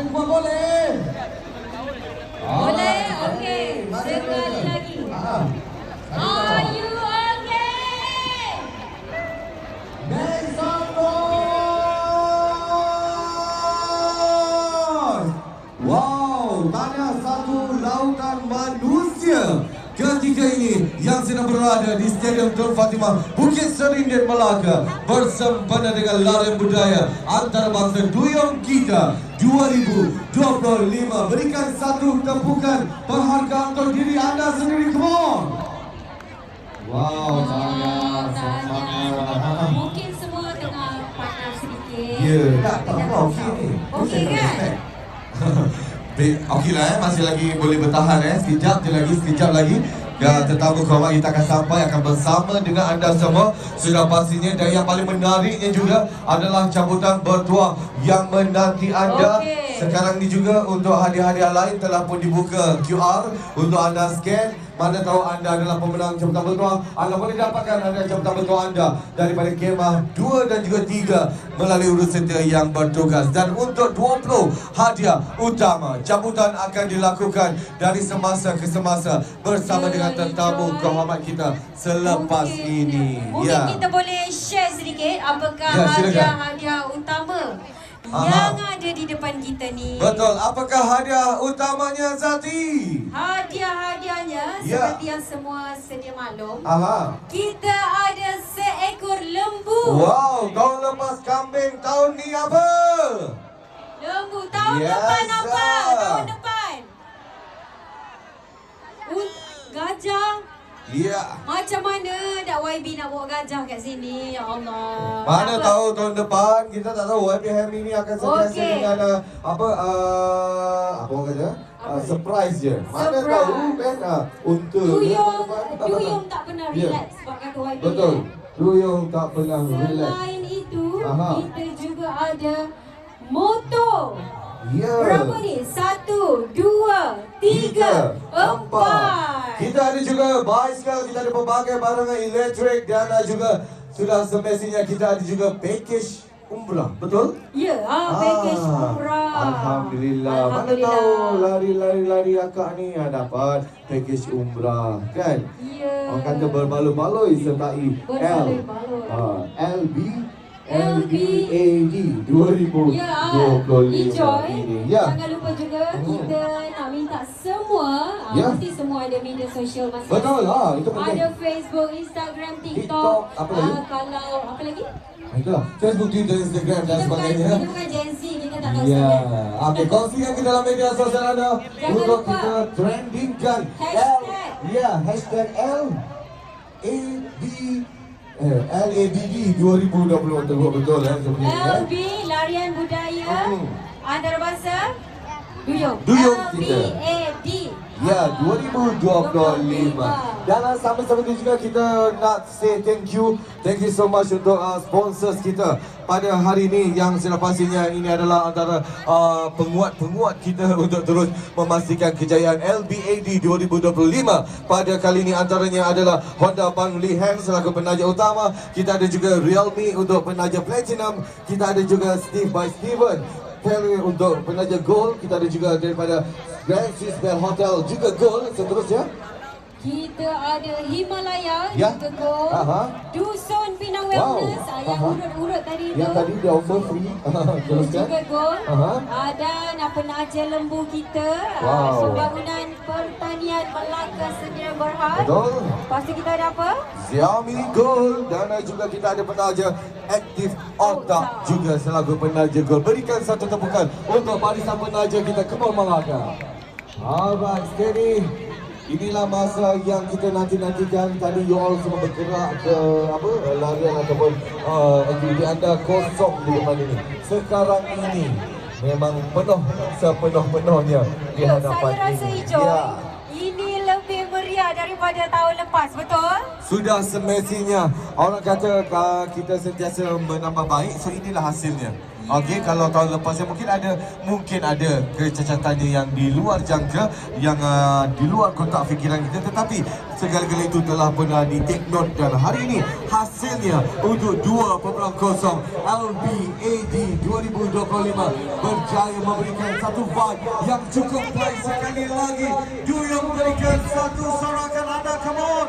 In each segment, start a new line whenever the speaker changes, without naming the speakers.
dengar yang paling kuat boleh.
Boleh?
Berada di Stadium Tun Fatimah Bukit Serindit Melaka bersempena dengan larian budaya antarabangsa Duyung Kita 2025 berikan satu tepukan penghargaan untuk diri anda sendiri come on Wow, Tanya.
Mungkin semua tengah panas sedikit.
Ya, tak, tak apa, okey ni.
Okey kan?
Baik, Okey lah eh, masih lagi boleh bertahan eh. Sekejap je lagi, sekejap lagi. Ya, tetamu kehormat kita akan sampai akan bersama dengan anda semua. Sudah pastinya dan yang paling menariknya juga adalah cabutan bertuah yang menanti anda.
Okey.
Sekarang ni juga untuk hadiah-hadiah lain telah pun dibuka QR untuk anda scan mana tahu anda adalah pemenang jabatan bertuah Anda boleh dapatkan hadiah jabatan bertuah anda Daripada kemah 2 dan juga 3 Melalui urus setia yang bertugas Dan untuk 20 hadiah utama Cabutan akan dilakukan dari semasa ke semasa Bersama dengan tetamu kehormat kita selepas
Mungkin-
ini
Mungkin
Ya.
kita boleh share sedikit apakah
Ya, silakan.
hadiah-hadiah utama
Aha.
yang ada di depan kita ni.
Betul, apakah hadiah utamanya Zati?
Hadiah-hadiahnya
Ya.
seperti yang semua sedia maklum.
Aha
Kita ada seekor lembu.
Wow, tahun lepas kambing, tahun ni apa?
Lembu tahun
Yes,
depan apa? Tahun depan. Gajah.
Ya.
YB nak bawa gajah kat sini? Ya Allah.
Mana
apa.
tahu tahun depan kita tak tahu YB Hammy ni akan sentiasa
Okey.
dengan uh, apa uh, apa orang kata? Uh, surprise je. Mana
Surprise.
tahu kan uh, unta ke
Duyung. Duyung tak pernah
Ya.
relax sebab kata YB.
Betul. Duyung tak pernah relax.
Selain itu,
Aha.
kita juga ada motor.
Ya.
Berapa ni? Satu, dua, tiga, empat.
Kita ada juga bicycle, kita ada pelbagai barangan elektrik dan ada juga sudah semestinya kita ada juga package umrah. Betul?
Ya, ah, package umrah.
Alhamdulillah. Mana tahu lari-lari-lari akak ni ah, dapat package umrah kan?
Ya.
Orang kata berbaloi-baloi sertai L.
Berbaloi-baloi.
Ah, LB. LBAD 2025
Ya, ah, enjoy.
ini. Ya.
Jangan lupa juga
Hmm.
kita nak minta semua, ah,
Ya.
mesti semua ada media sosial masing-masing.
Betul lah, itu penting.
Ada Facebook, Instagram, TikTok.
TikTok, apa lagi?
Ah, kalau apa lagi?
Ah, Itulah Facebook, Twitter, Instagram dan sebagainya.
kita bukan Gen Z, kita tak tahu
Ya,
sangat.
okey kongsikan ke dalam media sosial anda
Jangan
untuk
lupa.
kita trendingkan
Hashtag.
L, ya hashtag L A B eh, L A B D 2020 betul betul eh ini eh.
LB Larian Budaya
Hmm.
Antarabangsa Duyung.
Duyung kita.
LBAD.
Ya, 2025. Dan sama-sama itu juga kita nak say thank you. Thank you so much untuk uh, sponsors kita pada hari ini yang sudah pastinya ini adalah antara uh, penguat-penguat kita untuk terus memastikan kejayaan LBAD 2025. Pada kali ini antaranya adalah Honda Ban Lihan selaku penaja utama. Kita ada juga Realme untuk penaja Platinum. Kita ada juga Steve by Steven Perry untuk penaja gold kita ada juga daripada Grand Swiss Bell Hotel juga gold seterusnya
Kita ada Himalaya
Ya.
juga gold.
Aha.
Dusun Pinang
Wow.
Wellness ah, yang urut-urut tadi tu.
yang tadi dia offer free teruskan
juga.
Aha.
Ah, dan apa naja lembu kita.
Wow.
Ah, pembangunan pertanian Melaka Sdn Berhad.
betul
Lepas tu kita ada apa?
Xiaomi Gold dan juga kita ada penaja Active Otak juga selaku penaja Gold berikan satu tepukan untuk barisan penaja kita Kemal Malaka Alright, steady Inilah masa yang kita nanti-nantikan Tadi you all semua bergerak ke apa larian ataupun uh, aktiviti anda kosong di depan ini Sekarang ini memang penuh sepenuh-penuhnya di hadapan
saya rasa
ini
hijau.
Ya.
Ini lebih meriah daripada tahun lepas, betul?
Sudah semestinya Orang kata uh, kita sentiasa menambah baik So inilah hasilnya Okey, kalau tahun lepas mungkin ada mungkin ada kecacatannya yang di luar jangka, yang uh, di luar kotak fikiran kita. Tetapi segala-gala itu telah pernah di take note. Dan hari ini hasilnya untuk 2.0 LBAD 2025 berjaya memberikan satu vibe yang cukup baik sekali lagi. Do yang memberikan satu sorakan anda, come on,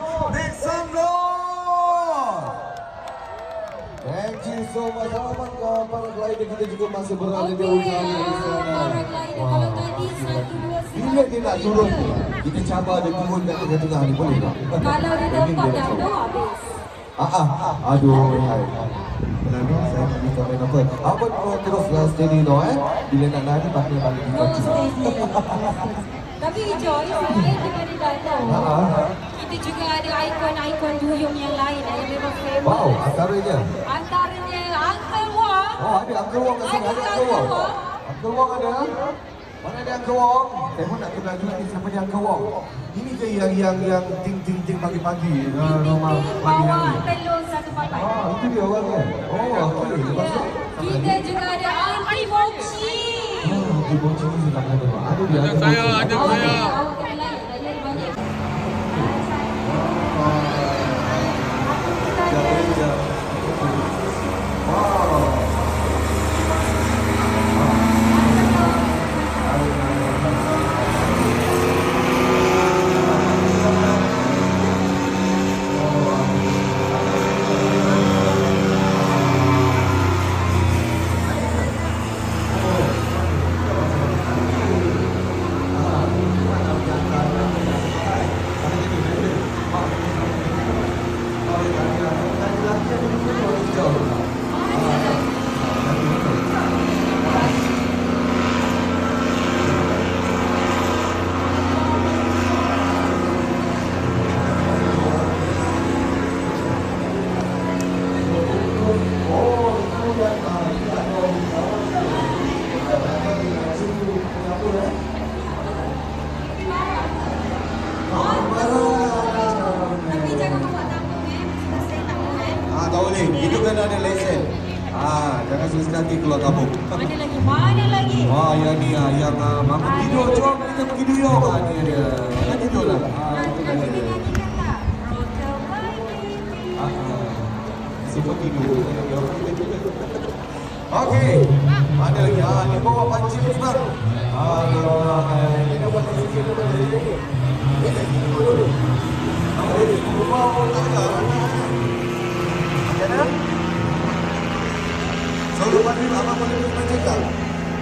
so much. Selamat ke para kita juga masih berada di
Okey,
ujung
ah, satu, dua,
Bila dia nak turun ni, kita cabar dia turun kat tengah-tengah ni, boleh tak?
Kalau dia tempat jatuh, habis.
Ah, ah. Aduh, hai. Kenapa saya tak bisa main apa? Apa kau teruslah steady no eh? Bila nak lari, pakai balik di
No
kaki.
steady. Tapi Joy, selain daripada danau,
Ah, ah.
kita juga ada ikon-ikon duyung yang lain yang memang famous.
Wow, antaranya.
Uncle
Ada Uncle Wong kat sini. Ada Uncle Wong. Uncle Wong ada? Mana ada Uncle Wong? Saya pun nak kenal juga ni siapa dia Uncle Wong. Ini ke yang yang yang ting ting ting pagi-pagi uh, rumah
Ting-ting
pagi
bawa telur satu papan.
Ah, itu dia orangnya. Oh, okey. Lepas tu?
Kita juga ada Auntie Mochi.
Ah, di bocor ni tak ada. Ada dia.
Ada saya, ada saya.
Pagi abang boleh tak?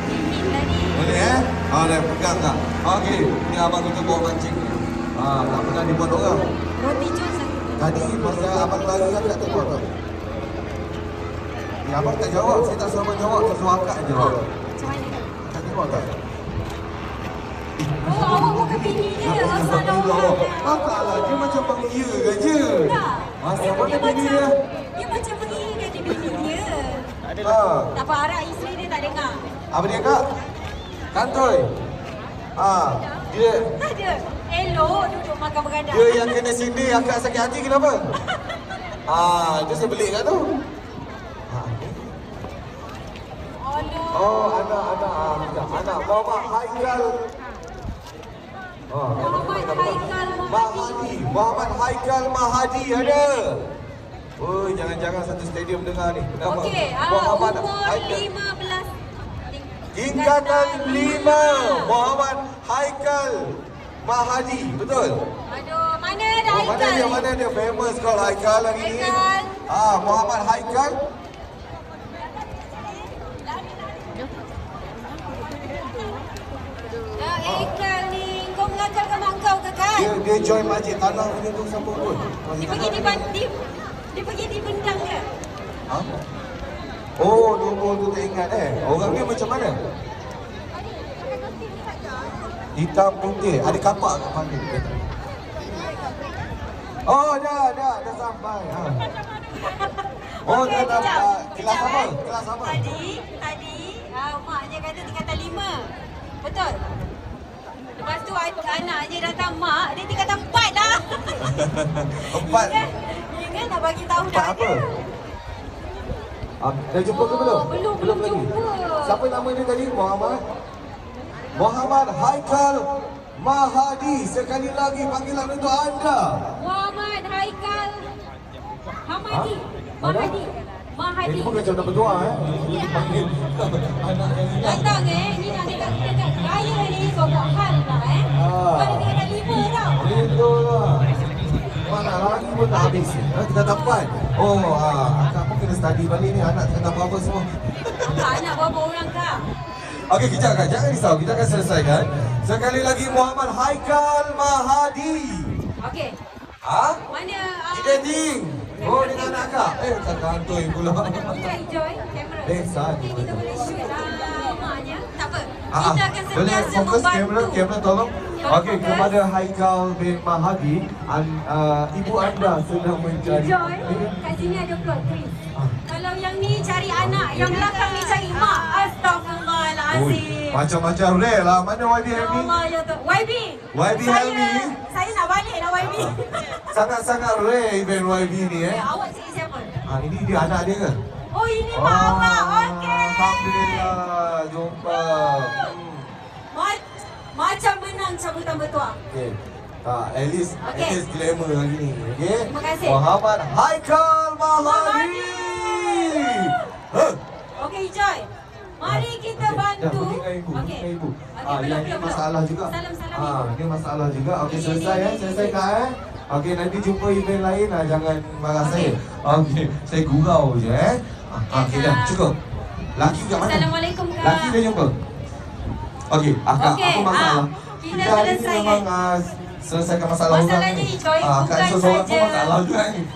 Dingin tadi.
Boleh eh? Ah, dah pegang tak? Okey, ni abang kita bawa pancing ni. Ah, tak pernah dibuat orang.
Roti john satu.
Tadi masa abang lari kan tak tegur tak? Ya, abang tak jawab. Saya tak suruh abang jawab. Saya suruh akak je jawab.
Macam mana?
Tak tengok tak?
Oh, awak bukan bini dia. Asal awak.
Akak lah. Dia macam panggil ke je.
Tak.
Masa
Dia
mana
bini dia?
Ha.
Tak apa, harap isteri dia tak dengar.
Apa dia kak? Kantoi. Ah, dia
Tak ada. Elok duduk makan beradab.
dia yang kena sindir akak sakit hati kenapa? Ah, itu saya beli kat tu. Ah, ni.
Alah.
Oh, anak, anak, ah, bukan. anak Muhammad Haikal. Oh,
Muhammad Haikal
Mahadi.
Mahadi.
Muhammad Haikal Mahadi ada. Oh, jangan-jangan satu stadium dengar ni. Kenapa?
Okey, ah,
Muhammad
umur
Haikal.
15
Tingkatan lima Muhammad Haikal Mahadi, betul?
Aduh, mana ada
Oh, mana
Haikal?
dia, mana dia famous call Haikal hari ni?
Haikal.
Ah, Muhammad Haikal.
Ah, Haikal ni, kau mengajar mak kau ke kan?
Dia dia join majlis tanah punya tu siapa pun.
Dia pergi di di dia pergi di bendang ke?
Ha? Oh, nombor tu tak ingat eh. Orang dia macam mana? Hitam putih. Ada kapak kat panggil. Dia tak. Oh, dah, dah, dah sampai. Ha. Oh,
Okey,
dah dapat. Kelas apa?
eh.
Kelas apa?
Tadi, tadi, ah, maknya kata tingkatan lima. Betul? Lepas tu an- anak je datang mak, dia tinggal tempat dah.
Empat.
Ingat nak bagi tahu
Empat
dah
apa?
ada.
Ah, dah jumpa ke
Oh,
belum?
belum, belum
lagi.
jumpa.
Siapa nama dia tadi? Muhammad? Muhammad Haikal Mahadi. Sekali lagi panggilan untuk anda.
Muhammad Haikal Hamadi.
Ha?
Mahadi. Mahadi.
Ini pun macam nak berdoa eh. Ini panggil anak yang hilang.
Datang eh, ni nak dekat dekat raya ni sokok hal lah eh.
Ah.
Mana dia dah lima tau.
Itu lah. Mana lagi pun tak habis. Ha, kita dapat. Oh, ah, akak pun kena study balik ni. Anak kena apa-apa semua.
Anak berapa orang kak?
Okey, kejap kak. Jangan risau. Kita akan selesaikan. Sekali lagi Muhammad Haikal Mahadi.
Okey.
Ha?
Mana ah,
Editing. Oh, dengan anak kak. Eh, kakak hantui pula.
Kita enjoy kamera.
Eh, San.
Okey, kita boleh shoot lah. Tak.
Ah, ah. boleh fokus kamera, kamera tolong. Okey, kepada Haikal bin Mahadi, an, uh, ibu anda sedang mencari.
Joy, kat sini ada plot twist.
Ah.
Kalau yang ni cari anak, yang belakang ni cari mak. Astagfirullahalazim.
Macam-macam rare lah. Mana YB
Ya
Helmi?
Allah ya tu. YB.
YB
saya,
Helmi.
Saya nak balik lah YB.
Sangat-sangat rare event YB ni eh.
Eh, awak cari siapa?
Ah, ini dia anak dia ke?
Oh ini mak awak.
Alhamdulillah, jumpa. Hmm.
Ma- macam menang cabutan bertuah.
Okay. Ah, at least, at
Okey.
least glamour lagi ni. Okay?
Terima kasih.
Muhammad Haikal Mahadi. Huh?
Okey Joy. Mari kita
Okey,
bantu. Okey. Okey,
ah, yang masalah juga.
Salam salam
Ah,
ibu.
ni masalah juga. Okey,
Okey,
selesai
okey,
eh. Selesai kak eh. Okey, nanti jumpa event lain lah. Jangan marah
Okey.
saya. Okey, saya gurau je eh. Ah,
Okey,
dah. Cukup. Laki kat mana?
Assalamualaikum kak.
Laki dah jumpa. Okey, akak
Okey,
apa masalah?
ah, kita
hari ni
selesaikan.
memang ah, selesaikan masalah orang
Masalahnya
ni.
ni, Joy,
Ah,
bukan
kan
saja-
masalah juga ni.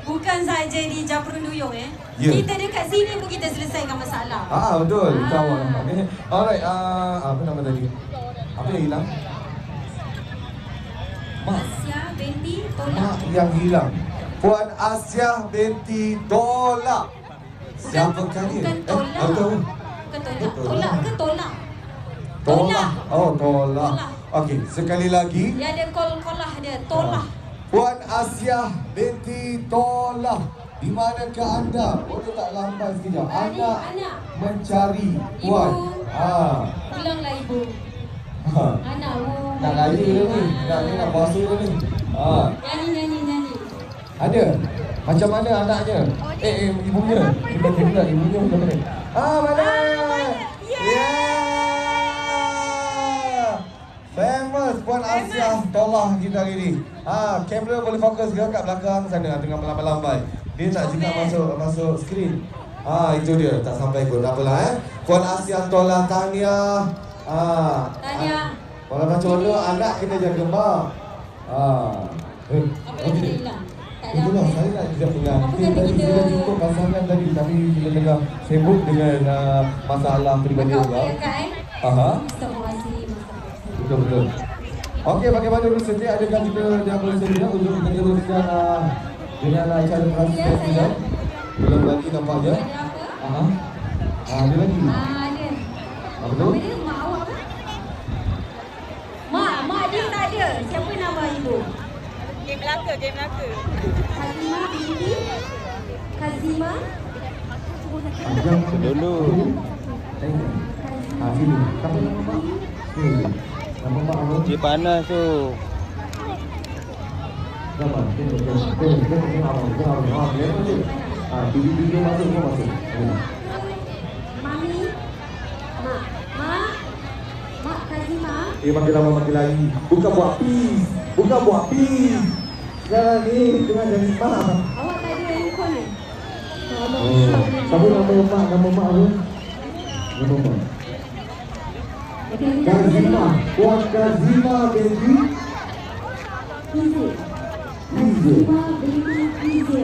Bukan saja di Japrun Duyung eh.
Ya.
Kita dekat sini pun kita selesaikan masalah.
Ah, betul.
Ah.
Itu awak nampak. Okay. Alright, ah, apa nama tadi? Apa yang hilang? Mak.
Asia binti Tolak.
Mak yang hilang. Puan Asia binti Tolak. Siapa kali?
Bukan tolak.
Eh, betul.
Bukan tolak. Tolak ke tolak?
Tolak. Oh, tolak.
Tolak.
Okey, sekali lagi.
Dia ada kol-kolah dia. Tolak.
Puan Asia binti Tolak. Di manakah anda? Boleh tak lambat sekejap?
Adik,
Anak
anak.
mencari
Ibu.
Puan. Ah.
Pulanglah ibu.
Ha.
Anak mu.
Nak lari dia ni. Nak ni nak basuh dia ni. Ah.
Nyanyi, nyanyi, nyanyi.
Ada. Macam mana anaknya? Eh, eh ibunya. Kita tengok ibunya macam mana. Ah, mana? Yeah. Famous Puan Asia tolak kita hari ni. Ah, kamera boleh fokus ke kat belakang sana tengah melambai-lambai. Dia nak juga masuk masuk skrin. Ah, itu dia. Tak sampai pun. Tak apalah eh. Puan Asia tolak Tania. Ah.
Tania.
Kalau macam mana anak kita jaga mak. Ah. Eh,
Apa lagi dia hilang? Tak ada
Itulah saya nak Kita
kata
tadi
kita-
kita jumpa pasangan tadi tapi kita tengah sibuk dengan uh, masalah peribadi
Kau
orang.
ya kak eh?
Aha.
Astagfirullahaladzim. Astagfirullahaladzim.
Betul betul. Okey, bagaimana dulu sedia adakah kita dah boleh sedia untuk kita teruskan uh, dengan uh, acara
Ya,
transfer kita?
saya.
Belum lagi nampaknya.
Ada apa?
Aha. Ah, ada lagi.
Ah, ada.
Apa tu?
Apa dia? Mak awak ke? Mak, mak dia tak ada. Siapa nama ibu?
Game Melaka, game Melaka.
Kazima binti? Kazima?
Dulu.
Ah, sini. Mak? Mak?
Dia panas tu.
Ah, masuk. Semua masuk. Tengok.
Mami? Mak? Mak? Mak Kazima?
Dia makin lama makin lari. Bukan buat peace. Bukan buat peace. Sekarang ni tengah jadi mak.
Awak tak ada handphone eh?
Oh. Siapa nama mak? Nama mak apa? Nama mak. Kazima. Puan.
Izzy. Kazima binti Izzy.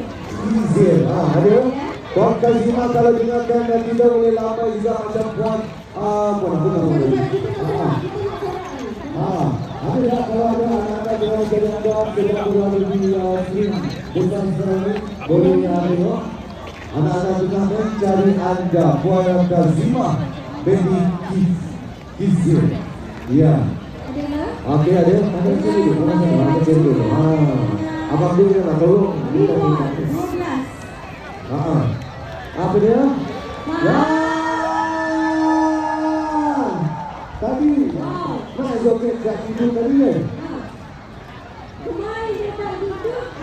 Izzy. Ah, ada? Puan Kazima kalau dengarkan dan kita boleh lambai juga macam puan ah, puan apa nama dia? Ah, Ah, ada kalau ada anak-anak yang uh, bukan boleh uh, juga mencari anda Puan Kazima Baby Kids Ya
Ada
Okey ada, ada sini dulu, mana sini, mana sini dulu. Ha, abang dulu dia nak tolong. Minta. Ha, ha. apa dia? Ya. Tadi, mana joget ni?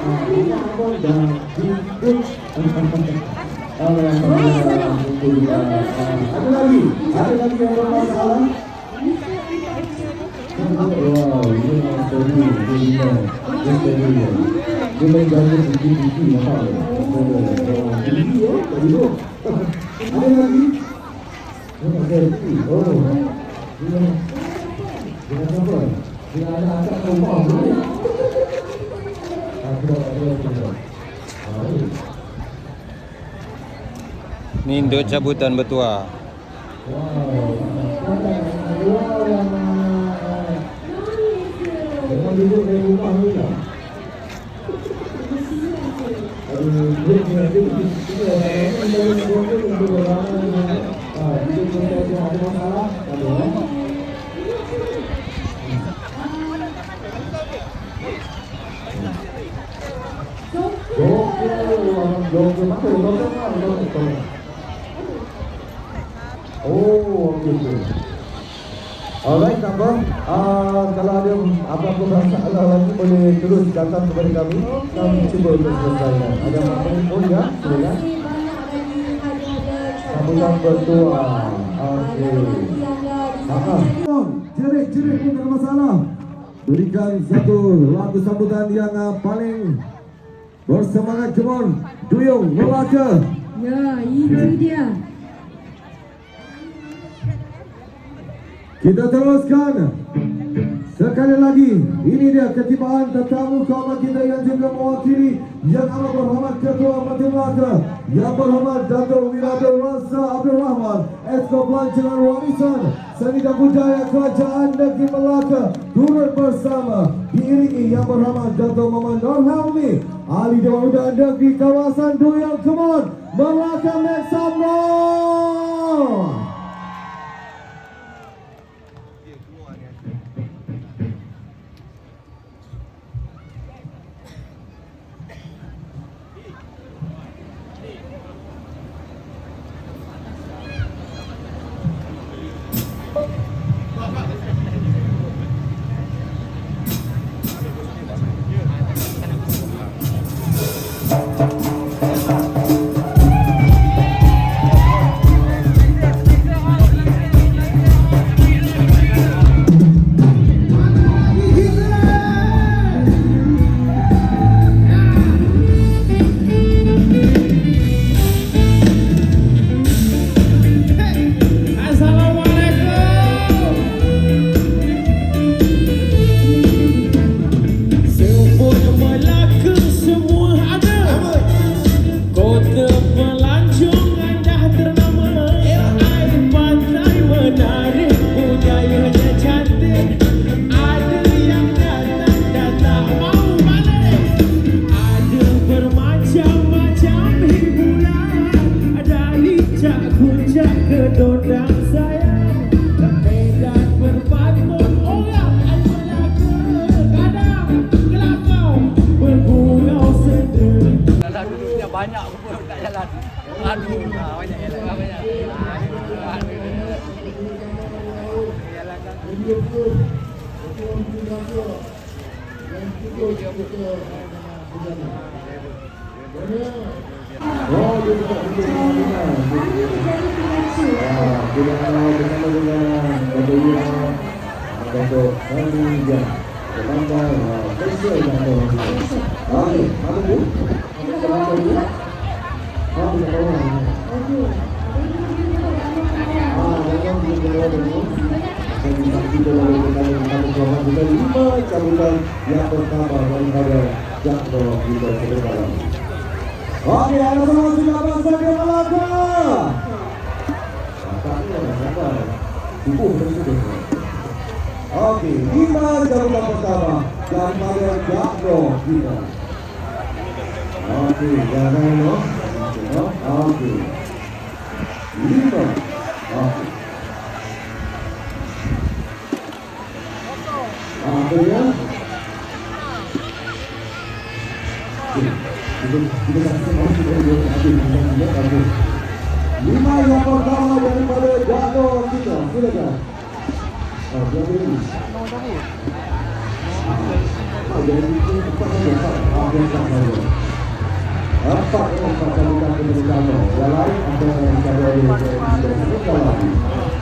Ah, dah. Alhamdulillah. Yang tadi, yang tadi. Dia tak? Tu. Ada lagi. Oh, ada angkat tu. Ada. Ah,
Ni induk cabutan bertuah.
Jangan duduk dari rumah ni lah. Aduh, dia punya dia kita kita dia dia dia dia ramai. Ah, dia dia dia ada masalah. Ada eh. Doktor, doktor mana? Doktor mana? Doktor. Oh, okey okey. Alright, apa? Uh, kalau ada apa-apa masalah lagi boleh terus datang kepada kami. Kami cuba untuk selesaikan. Ada apa-apa pun ya? Silakan. Sambutan berdoa. Okey. Ah, jerit-jerit pun tak ada masalah. Berikan satu lagu sambutan yang uh, paling bersemangat. Come on, Duyung Melaka.
Ya, itu dia.
Kita teruskan Sekali lagi Ini dia ketibaan tetamu kawan kita yang juga mewakili Yang amat berhormat Ketua Menteri Melaka Yang berhormat Dato' Wiratul Rasa Abdul Rahman Esko Pelancongan Warisan Seni dan Budaya Kerajaan Negeri Melaka Turut bersama Diiringi Yang berhormat Dato' Muhammad Nur Helmi Ahli Dewan Udara Negeri Kawasan Duyang Kemon Melaka noise Bila kalau bersama dengan. Okey, apa tu? Apa tu? Ah, bila kau Ah, dalam dia berada dulu. Saya minta kita lalu dengan kami Tuhan kita lima cabutan yang pertama daripada jatuh kita sebenarnya. Okey, ada sudah bangsa di Melaka. Okey, lima jam pertama dan pada jago kita. Okey, jaga okey, lima, okey. Apa ya? Kita kita kita kita kita kita kita kita kita dia tak mahu. Empat yang empat kali kaki dari Dano. Yang lain ada yang ada di dalam lagi.